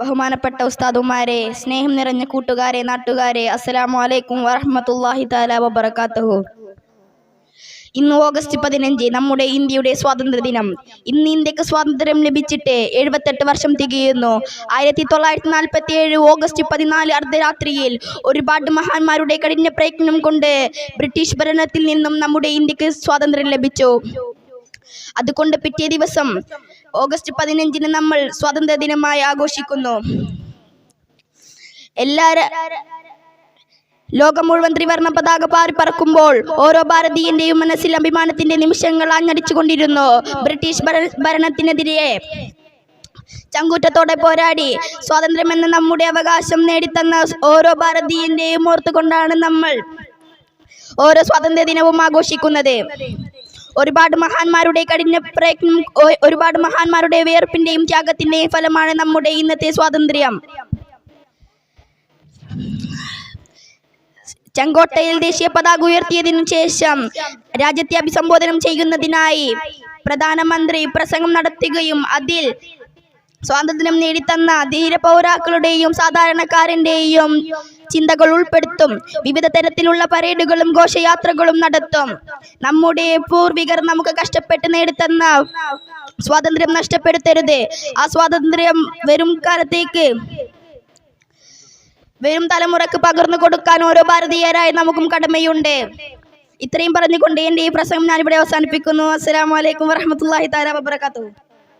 ബഹുമാനപ്പെട്ട ഉസ്താദുമാരെ സ്നേഹം നിറഞ്ഞ കൂട്ടുകാരെ നാട്ടുകാരെ അസ്സലാമു അലൈക്കും വറഹ്മത്തുള്ളാഹി താല വബറകാതുഹു. ഇന്ന് ഓഗസ്റ്റ് പതിനഞ്ച് നമ്മുടെ ഇന്ത്യയുടെ സ്വാതന്ത്ര്യ ദിനം. ഇന്ന് ഇന്ത്യയ്ക്ക് സ്വാതന്ത്ര്യം ലഭിച്ചിട്ട് എഴുപത്തെട്ട് വർഷം തികയുന്നു. ആയിരത്തി തൊള്ളായിരത്തി നാൽപ്പത്തി ഏഴ് ഓഗസ്റ്റ് പതിനാല് അർദ്ധരാത്രിയിൽ ഒരുപാട് മഹാന്മാരുടെ കഠിന പ്രയത്നം കൊണ്ട് ബ്രിട്ടീഷ് ഭരണത്തിൽ നിന്നും നമ്മുടെ ഇന്ത്യയ്ക്ക് സ്വാതന്ത്ര്യം ലഭിച്ചു. അതുകൊണ്ട് പിറ്റേ ദിവസം ഓഗസ്റ്റ് പതിനഞ്ചിന് നമ്മൾ സ്വാതന്ത്ര്യ ദിനമായി ആഘോഷിക്കുന്നു. എല്ലാ ലോകം മുഴുവൻ ത്രിവർണ പതാക പാറി പറക്കുമ്പോൾ ഓരോ ഭാരതീയന്റെയും മനസ്സിൽ അഭിമാനത്തിന്റെ നിമിഷങ്ങൾ ആഞ്ഞടിച്ചുകൊണ്ടിരുന്നു ബ്രിട്ടീഷ് ഭര- ഭരണത്തിനെതിരെ ചങ്കൂറ്റത്തോടെ പോരാടി. സ്വാതന്ത്ര്യമെന്ന നമ്മുടെ അവകാശം നേടിത്തന്ന ഓരോ ഭാരതീയന്റെയും ഓർത്തുകൊണ്ടാണ് നമ്മൾ ഓരോ സ്വാതന്ത്ര്യ ദിനവും ആഘോഷിക്കുന്നത്. ഒരുപാട് മഹാന്മാരുടെ കഠിന പ്രയത്നം ഒരുപാട് മഹാന്മാരുടെ വിയർപ്പിന്റെയും ത്യാഗത്തിന്റെയും ഫലമാണ് നമ്മുടെ ഇന്നത്തെ സ്വാതന്ത്ര്യം. ചെങ്കോട്ടയിൽ ദേശീയ പതാക ഉയർത്തിയതിനു ശേഷം രാജ്യത്തെ അഭിസംബോധനം ചെയ്യുന്നതിനായി പ്രധാനമന്ത്രി പ്രസംഗം നടത്തുകയും അതിൽ സ്വാതന്ത്ര്യം നേടിത്തന്ന ധീര പൗരാക്കളുടെയും സാധാരണക്കാരന്റെയും ചിന്തകൾ ഉൾപ്പെടുത്തും. വിവിധ തരത്തിലുള്ള പരേഡുകളും ഘോഷയാത്രകളും നടത്തും. നമ്മുടെ പൂർവികർ നമുക്ക് കഷ്ടപ്പെട്ട് നേടിത്തന്ന സ്വാതന്ത്ര്യം നഷ്ടപ്പെടുത്തരുത്. ആ സ്വാതന്ത്ര്യം വരും കാലത്തേക്ക് വരും തലമുറയ്ക്ക് പകർന്നു കൊടുക്കാൻ ഓരോ ഭാരതീയരായി നമുക്കും കടമയുണ്ട്. ഇത്രയും പറഞ്ഞുകൊണ്ട് എന്റെ ഈ പ്രസംഗം ഞാനിവിടെ അവസാനിപ്പിക്കുന്നു. അസ്സലാമു അലൈക്കും വറഹ്മത്തുള്ളാഹി തആല വബറകാതുഹു.